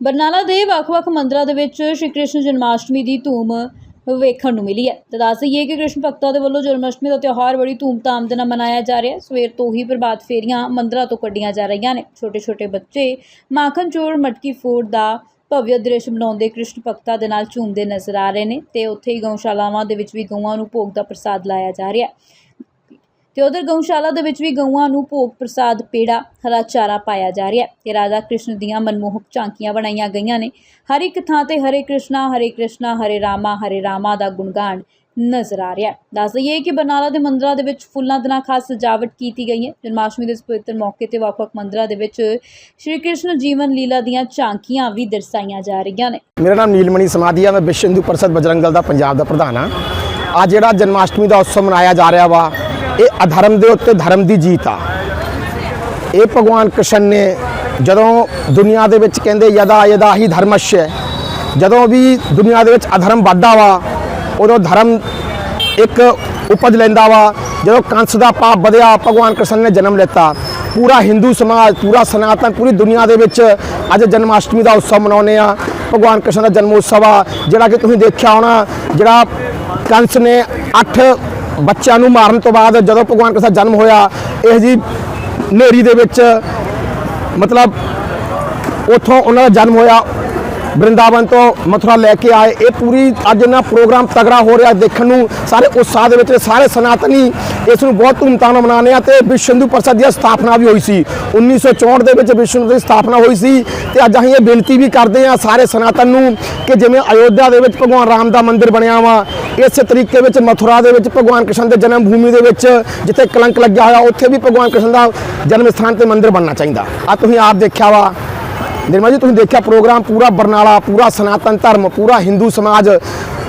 ਬਰਨਾਲਾ ਦੇ ਵੱਖ-ਵੱਖ ਮੰਦਰਾਂ ਦੇ ਵਿੱਚ ਸ਼੍ਰੀ ਕ੍ਰਿਸ਼ਨ ਜਨਮਾਸ਼ਟਮੀ ਦੀ ਧੂਮ ਵੇਖਣ ਨੂੰ ਮਿਲੀ ਹੈ। ਤੇ ਦੱਸ ਦਈਏ ਕਿ ਕ੍ਰਿਸ਼ਨ ਭਗਤਾਂ ਦੇ ਵੱਲੋਂ ਜਨਮਾਸ਼ਟਮੀ ਦਾ ਤਿਉਹਾਰ ਬੜੀ ਧੂਮਧਾਮ ਦੇ ਨਾਲ ਮਨਾਇਆ ਜਾ ਰਿਹਾ ਹੈ। ਸਵੇਰ ਤੋਂ ਹੀ ਪ੍ਰਭਾਤ ਫੇਰੀਆਂ ਮੰਦਰਾਂ ਤੋਂ ਕੱਢੀਆਂ ਜਾ ਰਹੀਆਂ ਨੇ। ਛੋਟੇ-ਛੋਟੇ ਬੱਚੇ ਮਾਖਣ ਚੋਰ ਮਟਕੀ ਫੋੜ ਦਾ ਭਵਯ ਦ੍ਰਿਸ਼ ਬਣਾਉਂਦੇ ਕ੍ਰਿਸ਼ਨ ਭਗਤਾਂ ਦੇ ਨਾਲ ਝੂਮਦੇ ਨਜ਼ਰ ਆ ਰਹੇ ਨੇ ਤੇ ਉੱਥੇ ਹੀ ਗਊਸ਼ਾਲਾਵਾਂ ਦੇ ਵਿੱਚ ਵੀ ਗਊਆਂ ਨੂੰ ਭੋਗ ਦਾ ਪ੍ਰਸਾਦ ਲਾਇਆ ਜਾ ਰਿਹਾ ਤੇ ਉਧਰ ਗਊਸ਼ਾਲਾ ਦੇ ਵਿੱਚ ਵੀ ਗਊਆਂ ਨੂੰ ਭੋਗ ਪ੍ਰਸਾਦ ਪੇੜਾ ਹਰਾ ਚਾਰਾ ਪਾਇਆ ਜਾ ਰਿਹਾ ਹੈ। ਤੇ ਰਾਧਾ ਕ੍ਰਿਸ਼ਨ ਦੀਆਂ ਮਨਮੋਹਕ ਝਾਂਕੀਆਂ ਬਣਾਈਆਂ ਗਈਆਂ ਨੇ। ਹਰ ਇੱਕ ਥਾਂ ਤੇ ਹਰੇ ਕ੍ਰਿਸ਼ਨਾ ਹਰੇ ਕ੍ਰਿਸ਼ਨਾ, ਹਰੇ ਰਾਮਾ ਹਰੇ ਰਾਮਾ ਦਾ ਗੁਣਗਾਨ ਨਜ਼ਰ ਆ ਰਿਹਾ ਹੈ। ਦੱਸ ਦਈਏ ਕਿ ਬਰਨਾਲਾ ਦੇ ਮੰਦਰਾਂ ਦੇ ਵਿੱਚ ਫੁੱਲਾਂ ਦੇ ਨਾਲ ਖਾਸ ਸਜਾਵਟ ਕੀਤੀ ਗਈ ਹੈ। ਜਨਮਾਸ਼ਟਮੀ ਦੇ ਇਸ ਪਵਿੱਤਰ ਮੌਕੇ ਤੇ ਵੱਖ-ਵੱਖ ਮੰਦਰਾਂ ਦੇ ਵਿੱਚ ਸ਼੍ਰੀ ਕ੍ਰਿਸ਼ਨ ਜੀਵਨ ਲੀਲਾ ਦੀਆਂ ਝਾਂਕੀਆਂ ਵੀ ਦਰਸਾਈਆਂ ਜਾ ਰਹੀਆਂ ਨੇ। ਮੇਰਾ ਨਾਮ ਨੀਲਮਣੀ ਸਮਾਧੀ ਆ। ਮੈਂ ਵਿਸ਼ਵ ਹਿੰਦੂ ਪਰਿਸ਼ਦ ਬਜਰੰਗਲ ਦਾ ਪੰਜਾਬ ਦਾ ਪ੍ਰਧਾਨ ਹਾਂ ਅੱਜ ਜਿਹੜਾ ਜਨਮਾਸ਼ਟਮੀ ਦਾ ਉਤਸਵ ਮਨਾਇਆ ਜਾ ਰਿਹਾ ਵਾ ਇਹ ਅਧਰਮ ਦੇ ਉੱਤੇ ਧਰਮ ਦੀ ਜੀਤ ਆ। ਇਹ ਭਗਵਾਨ ਕ੍ਰਿਸ਼ਨ ਨੇ ਜਦੋਂ ਦੁਨੀਆ ਦੇ ਵਿੱਚ ਕਹਿੰਦੇ ਯਦਾ ਯਦਾ ਹੀ ਧਰਮਸ਼ਯ ਜਦੋਂ ਵੀ ਦੁਨੀਆ ਦੇ ਵਿੱਚ ਅਧਰਮ ਵੱਧਦਾ ਵਾ, ਉਦੋਂ ਧਰਮ ਇੱਕ ਉਪਜ ਲੈਂਦਾ ਵਾ। ਜਦੋਂ ਕੰਸ ਦਾ ਪਾਪ ਵਧਿਆ, ਭਗਵਾਨ ਕ੍ਰਿਸ਼ਨ ਨੇ ਜਨਮ ਲਿੱਤਾ। ਪੂਰਾ ਹਿੰਦੂ ਸਮਾਜ, ਪੂਰਾ ਸਨਾਤਨ, ਪੂਰੀ ਦੁਨੀਆ ਦੇ ਵਿੱਚ ਅੱਜ ਜਨਮਾਸ਼ਟਮੀ ਦਾ ਉਤਸਵ ਮਨਾਉਂਦੇ ਆ। ਭਗਵਾਨ ਕ੍ਰਿਸ਼ਨ ਦਾ ਜਨਮ ਉਤਸਵ ਆ, ਜਿਹੜਾ ਕਿ ਤੁਸੀਂ ਦੇਖਿਆ ਹੋਣਾ, ਜਿਹੜਾ ਕੰਸ ਨੇ 8 ਬੱਚਿਆਂ ਨੂੰ ਮਾਰਨ ਤੋਂ ਬਾਅਦ ਜਦੋਂ ਭਗਵਾਨ ਕ੍ਰਿਸ਼ਨ ਦਾ ਜਨਮ ਹੋਇਆ, ਇਹ ਜੀ ਨੇਰੀ ਦੇ ਵਿੱਚ ਮਤਲਬ ਉਥੋਂ ਉਹਨਾਂ ਦਾ ਜਨਮ ਹੋਇਆ ਬ੍ਰਿੰਦਾਵਨ ਤੋਂ ਮਥੁਰਾ ਲੈ ਕੇ ਆਏ। ਇਹ ਪੂਰੀ ਅੱਜ ਇਹਨਾਂ ਪ੍ਰੋਗਰਾਮ ਤਗੜਾ ਹੋ ਰਿਹਾ ਦੇਖਣ ਨੂੰ। ਸਾਰੇ ਉਤਸ਼ਾਹ ਦੇ ਵਿੱਚ ਨੇ, ਸਾਰੇ ਸਨਾਤਨੀ ਇਸ ਨੂੰ ਬਹੁਤ ਧੂਮਧਾਮ ਨਾਲ ਮਨਾਉਂਦੇ ਆ ਤੇ ਵਿਸ਼ਵ ਹਿੰਦੂ ਪਰਿਸ਼ਦ ਦੀ ਸਥਾਪਨਾ ਵੀ ਹੋਈ ਸੀ। 1964 ਦੇ ਵਿੱਚ ਵਿਸ਼ਵ ਹਿੰਦੂ ਦੀ ਸਥਾਪਨਾ ਹੋਈ ਸੀ ਤੇ ਅੱਜ ਅਸੀਂ ਇਹ ਬੇਨਤੀ ਵੀ ਕਰਦੇ ਆ ਸਾਰੇ ਸਨਾਤਨ ਨੂੰ ਕਿ ਜਿਵੇਂ ਅਯੋਧਿਆ ਦੇ ਵਿੱਚ ਭਗਵਾਨ ਰਾਮ ਦਾ ਮੰਦਿਰ ਬਣਿਆ ਵਾ ਇਸੇ ਤਰੀਕੇ ਵਿੱਚ ਮਥੁਰਾ ਦੇ ਵਿੱਚ ਭਗਵਾਨ ਕ੍ਰਿਸ਼ਨ ਦੇ ਜਨਮ ਭੂਮੀ ਦੇ ਵਿੱਚ ਜਿੱਥੇ ਕਲੰਕ ਲੱਗਿਆ ਹੋਇਆ ਉੱਥੇ ਵੀ ਭਗਵਾਨ ਕ੍ਰਿਸ਼ਨ ਦਾ ਜਨਮ ਸਥਾਨ ਤੇ ਮੰਦਿਰ ਬਣਨਾ ਚਾਹੀਦਾ। ਆ ਤੁਸੀਂ ਆਪ ਦੇਖਿਆ ਵਾ ਨਿਰਮਲ ਜੀ, ਤੁਸੀਂ ਦੇਖਿਆ ਪ੍ਰੋਗਰਾਮ ਪੂਰਾ ਬਰਨਾਲਾ, ਪੂਰਾ ਸਨਾਤਨ ਧਰਮ, ਪੂਰਾ ਹਿੰਦੂ ਸਮਾਜ,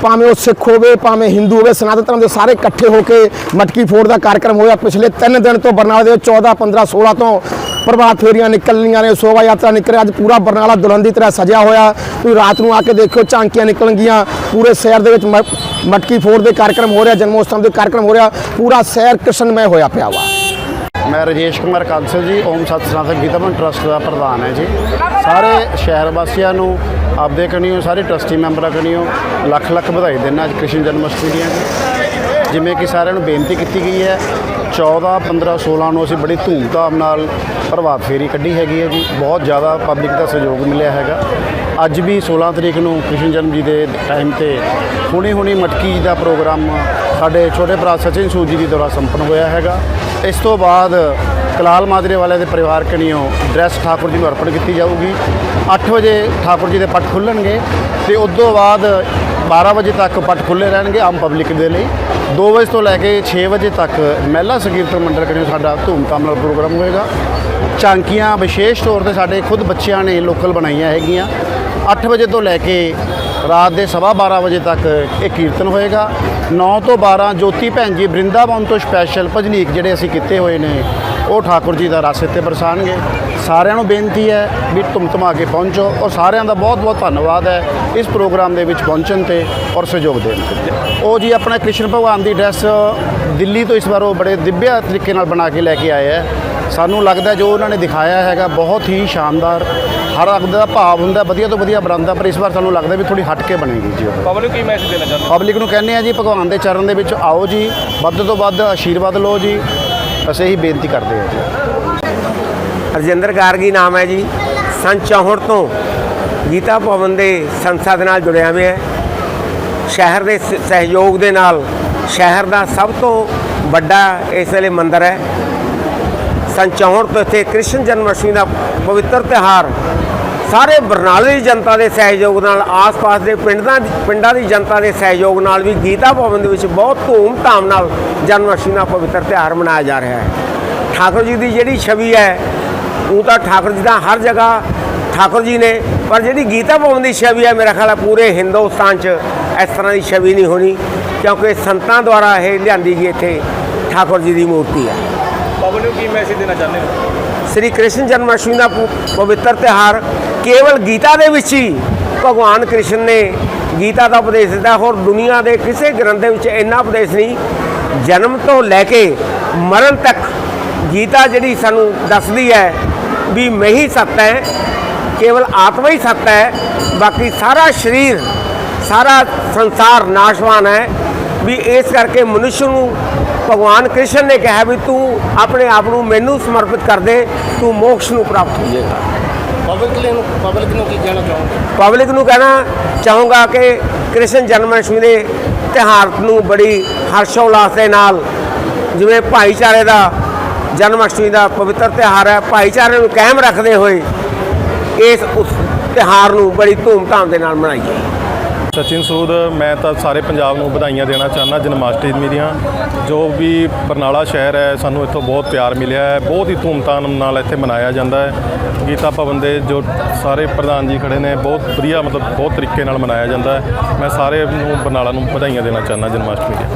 ਭਾਵੇਂ ਉਹ ਸਿੱਖ ਹੋਵੇ, ਭਾਵੇਂ ਹਿੰਦੂ ਹੋਵੇ, ਸਨਾਤਨ ਧਰਮ ਦੇ ਸਾਰੇ ਇਕੱਠੇ ਹੋ ਕੇ ਮਟਕੀ ਫੋੜ ਦਾ ਕਾਰਜਕ੍ਰਮ ਹੋਇਆ ਪਿਛਲੇ 3 ਦਿਨ ਤੋਂ ਬਰਨਾਲਾ ਦੇ ਵਿੱਚ 14 15 16 ਤੋਂ ਪ੍ਰਭਾਤ ਫੇਰੀਆਂ ਨਿਕਲਣੀਆਂ ਨੇ, ਸ਼ੋਭਾ ਯਾਤਰਾ ਨਿਕਲ ਰਹੀ, ਅੱਜ ਪੂਰਾ ਬਰਨਾਲਾ ਦੁਲਹਨ ਦੀ ਤਰ੍ਹਾਂ ਸਜਿਆ ਹੋਇਆ। ਤੁਸੀਂ ਰਾਤ ਨੂੰ ਆ ਕੇ ਦੇਖਿਓ ਝਾਂਕੀਆਂ ਨਿਕਲਣਗੀਆਂ, ਪੂਰੇ ਸ਼ਹਿਰ ਦੇ ਵਿੱਚ ਮਟਕੀ ਫੋੜ ਦੇ ਕਾਰਜਕ੍ਰਮ ਹੋ ਰਿਹਾ, ਜਨਮੋਤਸਵ ਦੇ ਕਾਰਜਕ੍ਰਮ ਹੋ ਰਿਹਾ, ਪੂਰਾ ਸ਼ਹਿਰ ਕ੍ਰਿਸ਼ਨਮय ਹੋਇਆ ਪਿਆ ਵਾ। ਮੈਂ ਰਜੇਸ਼ ਕੁਮਾਰ ਕਾਂਸਲ ਜੀ, ਓਮ ਸਤ ਸਨਾਤਨ ਗੀਤਾਮਨ ਟਰਸਟ ਦਾ ਪ੍ਰਧਾਨ ਹੈ ਜੀ। ਸਾਰੇ ਸ਼ਹਿਰ ਵਾਸੀਆਂ ਨੂੰ, ਆਪਦੇ ਕਣੀਓ ਸਾਰੇ ਟਰਸਟੀ ਮੈਂਬਰਾਂ ਕਣੀਓ ਲੱਖ ਲੱਖ ਵਧਾਈ ਦਿੰਦਾ ਅੱਜ ਕ੍ਰਿਸ਼ਨ ਜਨਮ ਅਸ਼ਟਮੀ ਦੀਆਂ ਜਿਵੇਂ ਕਿ ਸਾਰਿਆਂ ਨੂੰ ਬੇਨਤੀ ਕੀਤੀ ਗਈ ਹੈ 14 15 16 ਨੂੰ ਅਸੀਂ ਬੜੀ ਧੂਮਧਾਮ ਨਾਲ ਪ੍ਰਭਾਤ ਫੇਰੀ ਕੱਢੀ ਹੈਗੀ ਹੈ ਜੀ। ਬਹੁਤ ਜ਼ਿਆਦਾ ਪਬਲਿਕ ਦਾ ਸਹਿਯੋਗ ਮਿਲਿਆ ਹੈਗਾ। ਅੱਜ ਵੀ 16 ਤਰੀਕ ਨੂੰ ਕ੍ਰਿਸ਼ਨ ਜਨਮ ਜੀ ਦੇ ਟਾਈਮ ਤੇ ਹੁਣੀ ਹੁਣੀ ਮਟਕੀ ਦਾ ਪ੍ਰੋਗਰਾਮ ਸਾਡੇ ਛੋਟੇ ਭਰਾ ਸਚਿਨ ਸੂਦ ਜੀ ਦੀ ਦੁਆਰਾ ਸੰਪੰਨ ਹੋਇਆ ਹੈਗਾ। ਇਸ ਤੋਂ ਬਾਅਦ ਕਲਾਲ ਮਾਜਰੇ ਵਾਲਿਆਂ ਦੇ ਪਰਿਵਾਰ ਕਣੀਓ ਡਰੈਸ ਠਾਕੁਰ ਜੀ ਨੂੰ ਅਰਪਣ ਕੀਤੀ ਜਾਊਗੀ। 8 ਵਜੇ ਠਾਕੁਰ ਜੀ ਦੇ ਪੱਟ ਖੁੱਲਣਗੇ ਤੇ ਉਸ ਤੋਂ ਬਾਅਦ 12 ਵਜੇ ਤੱਕ ਪੱਟ ਖੁੱਲੇ ਰਹਿਣਗੇ ਆਮ ਪਬਲਿਕ ਦੇ ਲਈ। 2 ਵਜੇ ਤੋਂ ਲੈ ਕੇ 6 ਵਜੇ ਤੱਕ ਮਹਿਲਾ ਸੰਗੀਤਕ ਮੰਡਲ ਕਣੀਓ ਸਾਡਾ ਧੂਮਧਾਮ ਨਾਲ ਪ੍ਰੋਗਰਾਮ ਹੋਏਗਾ। ਝਾਂਕੀਆਂ ਵਿਸ਼ੇਸ਼ ਤੌਰ ਤੇ ਸਾਡੇ ਖੁਦ ਬੱਚਿਆਂ ਨੇ ਲੋਕਲ ਬਣਾਈਆਂ ਹੈਗੀਆਂ। 8 ਵਜੇ ਤੋਂ ਲੈ ਕੇ ਰਾਤ ਦੇ ਸਵਾ 12 ਵਜੇ ਤੱਕ ਇਹ ਕੀਰਤਨ ਹੋਏਗਾ। 9 ਤੋਂ 12 ਜੋਤੀ ਭੈਣ ਜੀ ਬ੍ਰਿੰਦਾਵਨ ਤੋਂ ਸਪੈਸ਼ਲ ਭਜਨੀਕ ਜਿਹੜੇ ਅਸੀਂ ਕੀਤੇ ਹੋਏ ਨੇ, ਉਹ ਠਾਕੁਰ ਜੀ ਦਾ ਰਸ ਇੱਥੇ ਬਰਸਾਣਗੇ। ਸਾਰਿਆਂ ਨੂੰ ਬੇਨਤੀ ਹੈ ਵੀ ਤੁਮ ਧਮਾ ਕੇ ਪਹੁੰਚੋ ਔਰ ਸਾਰਿਆਂ ਦਾ ਬਹੁਤ ਬਹੁਤ ਧੰਨਵਾਦ ਹੈ ਇਸ ਪ੍ਰੋਗਰਾਮ ਦੇ ਵਿੱਚ ਪਹੁੰਚਣ ਤੇ ਔਰ ਸਹਿਯੋਗ ਦੇਣ ਤੇ। ਉਹ ਜੀ ਆਪਣਾ ਕ੍ਰਿਸ਼ਨ ਭਗਵਾਨ ਦੀ ਡਰੈਸ ਦਿੱਲੀ ਤੋਂ ਇਸ ਵਾਰ ਉਹ ਬੜੇ ਦਿव्य ਤਰੀਕੇ ਨਾਲ ਬਣਾ ਕੇ ਲੈ ਕੇ ਆਏ ਹੈ। ਸਾਨੂੰ ਲੱਗਦਾ ਜੋ ਉਹਨਾਂ ਨੇ ਦਿਖਾਇਆ ਹੈਗਾ ਬਹੁਤ ਹੀ ਸ਼ਾਨਦਾਰ ਹਰ ਅੱਗ ਦਾ ਭਾਵ ਹੁੰਦਾ ਵਧੀਆ ਤੋਂ ਵਧੀਆ ਬਣਾਉਂਦਾ ਪਰ ਇਸ ਵਾਰ ਸਾਨੂੰ ਲੱਗਦਾ ਵੀ ਥੋੜੀ ਹਟ ਕੇ ਬਣੇਗੀ ਜੀ ਪਬਲਿਕ ਕੀ ਮੈਸੇਜ ਦੇਣਾ ਚਾਹੁੰਦੇ ਪਬਲਿਕ ਨੂੰ ਕਹਿੰਦੇ ਆ ਜੀ ਭਗਵਾਨ ਦੇ ਚਰਨ ਦੇ ਵਿੱਚ ਆਓ ਜੀ ਵੱਧ ਤੋਂ ਵੱਧ ਆਸ਼ੀਰਵਾਦ ਲਓ ਜੀ। ਅਸੀਂ ਇਹੀ ਬੇਨਤੀ ਕਰਦੇ ਹਾਂ ਜੀ। ਰਜਿੰਦਰ ਗਾਰਗੀ ਨਾਮ ਹੈ ਜੀ? ਸੰਨ 64 ਤੋਂ ਗੀਤਾ ਭਵਨ ਦੇ ਸੰਸਥਾ ਦੇ ਨਾਲ ਜੁੜਿਆ ਹੋਇਆ ਹੈ। ਸ਼ਹਿਰ ਦੇ ਸ- ਸਹਿਯੋਗ ਦੇ ਨਾਲ ਸ਼ਹਿਰ ਦਾ ਸਭ ਤੋਂ ਵੱਡਾ ਇਸ ਵੇਲੇ ਮੰਦਿਰ ਹੈ। ਸੰਨ 64 ਤੋਂ ਇੱਥੇ ਕ੍ਰਿਸ਼ਨ ਜਨਮ ਅਸ਼ਟਮੀ ਦਾ ਪਵਿੱਤਰ ਤਿਉਹਾਰ ਸਾਰੇ ਬਰਨਾਲੇ ਦੀ ਜਨਤਾ ਦੇ ਸਹਿਯੋਗ ਨਾਲ, ਆਸ-ਪਾਸ ਦੇ ਪਿੰਡਾਂ ਪਿੰਡਾਂ ਦੀ ਜਨਤਾ ਦੇ ਸਹਿਯੋਗ ਨਾਲ ਵੀ ਗੀਤਾ ਭਵਨ ਦੇ ਵਿੱਚ ਬਹੁਤ ਧੂਮ-ਧਾਮ ਨਾਲ ਜਨਮ ਅਸ਼ਟਮੀ ਦਾ ਪਵਿੱਤਰ ਤਿਉਹਾਰ ਮਨਾਇਆ ਜਾ ਰਿਹਾ ਹੈ। ਠਾਕੁਰ ਜੀ ਦੀ ਜਿਹੜੀ ਛਵੀ ਹੈ ਉਹ ਤਾਂ ਠਾਕੁਰ ਜੀ ਦਾ ਹਰ ਜਗ੍ਹਾ ਠਾਕੁਰ ਜੀ ਨੇ ਪਰ ਜਿਹੜੀ ਗੀਤਾ ਭਵਨ ਦੀ ਛਵੀ ਹੈ ਮੇਰਾ ਖਿਆਲ ਹੈ ਪੂਰੇ ਹਿੰਦੁਸਤਾਨ 'ਚ ਇਸ ਤਰ੍ਹਾਂ ਦੀ ਛਵੀ ਨਹੀਂ ਹੋਣੀ ਕਿਉਂਕਿ ਸੰਤਾਂ ਦੁਆਰਾ ਇਹ ਲਿਆਂਦੀ ਗਈ ਇੱਥੇ ਠਾਕੁਰ ਜੀ ਦੀ ਮੂਰਤੀ ਹੈ ਪਬਲਿਕ ਨੂੰ ਕੀ ਮੈਸੇਜ ਦੇਣਾ ਚਾਹੁੰਦੇ ਹੋ? ਸ੍ਰੀ ਕ੍ਰਿਸ਼ਨ ਜਨਮ ਅਸ਼ਟਮੀ ਦਾ ਪਵਿੱਤਰ ਤਿਉਹਾਰ ਕੇਵਲ ਗੀਤਾ ਦੇ ਵਿੱਚ ਹੀ ਭਗਵਾਨ ਕ੍ਰਿਸ਼ਨ ਨੇ ਗੀਤਾ ਦਾ ਉਪਦੇਸ਼ ਦਿੱਤਾ ਹੋਰ ਦੁਨੀਆ ਦੇ ਕਿਸੇ ਗ੍ਰੰਥ ਦੇ ਵਿੱਚ ਇੰਨਾ ਉਪਦੇਸ਼ ਨਹੀਂ ਜਨਮ ਤੋਂ ਲੈ ਕੇ ਮਰਨ ਤੱਕ ਗੀਤਾ ਜਿਹੜੀ ਸਾਨੂੰ ਦੱਸਦੀ ਹੈ ਵੀ ਮੈਂ ਹੀ ਸੱਤ ਹੈ ਕੇਵਲ ਆਤਮਾ ਹੀ ਸੱਤ ਹੈ ਬਾਕੀ ਸਾਰਾ ਸਰੀਰ ਸਾਰਾ ਸੰਸਾਰ ਨਾਸ਼ਵਾਨ ਹੈ। ਵੀ ਇਸ ਕਰਕੇ ਮਨੁੱਖ ਨੂੰ ਭਗਵਾਨ ਕ੍ਰਿਸ਼ਨ ਨੇ ਕਿਹਾ ਵੀ ਤੂੰ ਆਪਣੇ ਆਪ ਨੂੰ ਮੈਨੂੰ ਸਮਰਪਿਤ ਕਰ ਦੇ ਤੂੰ ਮੋਕਸ਼ ਨੂੰ ਪ੍ਰਾਪਤ ਹੋ ਜਾਏਗਾ ਪਬਲਿਕ ਨੂੰ ਪਬਲਿਕ ਨੂੰ ਕੀ ਕਹਿਣਾ ਚਾਹੋਗੇ? ਪਬਲਿਕ ਨੂੰ ਕਹਿਣਾ ਚਾਹੂੰਗਾ ਕਿ ਕ੍ਰਿਸ਼ਨ ਜਨਮ ਅਸ਼ਟਮੀ ਦੇ ਤਿਉਹਾਰ ਨੂੰ ਬੜੀ ਹਰਸ਼ੋਲਾਸ ਦੇ ਨਾਲ ਜਿਵੇਂ ਭਾਈਚਾਰੇ ਦਾ ਜਨਮ ਅਸ਼ਟਮੀ ਦਾ ਪਵਿੱਤਰ ਤਿਉਹਾਰ ਹੈ। ਭਾਈਚਾਰੇ ਨੂੰ ਕਾਇਮ ਰੱਖਦੇ ਹੋਏ ਇਸ ਉਸ ਤਿਉਹਾਰ ਨੂੰ ਬੜੀ ਧੂਮਧਾਮ ਦੇ ਨਾਲ ਮਨਾਈਏ। ਸਚਿਨ ਸੂਦ, ਮੈਂ ਤਾਂ ਸਾਰੇ ਪੰਜਾਬ ਨੂੰ ਵਧਾਈਆਂ ਦੇਣਾ ਚਾਹੁੰਦਾ ਜਨਮਾਸ਼ਟਮੀ ਦੀਆਂ। ਜੋ ਵੀ ਬਰਨਾਲਾ ਸ਼ਹਿਰ ਹੈ, ਸਾਨੂੰ ਇੱਥੋਂ ਬਹੁਤ ਪਿਆਰ ਮਿਲਿਆ ਹੈ। ਬਹੁਤ ਹੀ ਧੂਮਧਾਮ ਨਾਲ ਇੱਥੇ ਮਨਾਇਆ ਜਾਂਦਾ ਹੈ। ਗੀਤਾ ਭਵਨ ਦੇ ਜੋ ਸਾਰੇ ਪ੍ਰਧਾਨ ਜੀ ਖੜੇ ਨੇ, ਬਹੁਤ ਵਧੀਆ ਮਤਲਬ ਬਹੁਤ ਤਰੀਕੇ ਨਾਲ ਮਨਾਇਆ ਜਾਂਦਾ ਹੈ। ਮੈਂ ਸਾਰੇ ਨੂੰ, ਬਰਨਾਲਾ ਨੂੰ ਵਧਾਈਆਂ ਦੇਣਾ ਚਾਹੁੰਦਾ ਜਨਮਾਸ਼ਟਮੀ ਦੀਆਂ।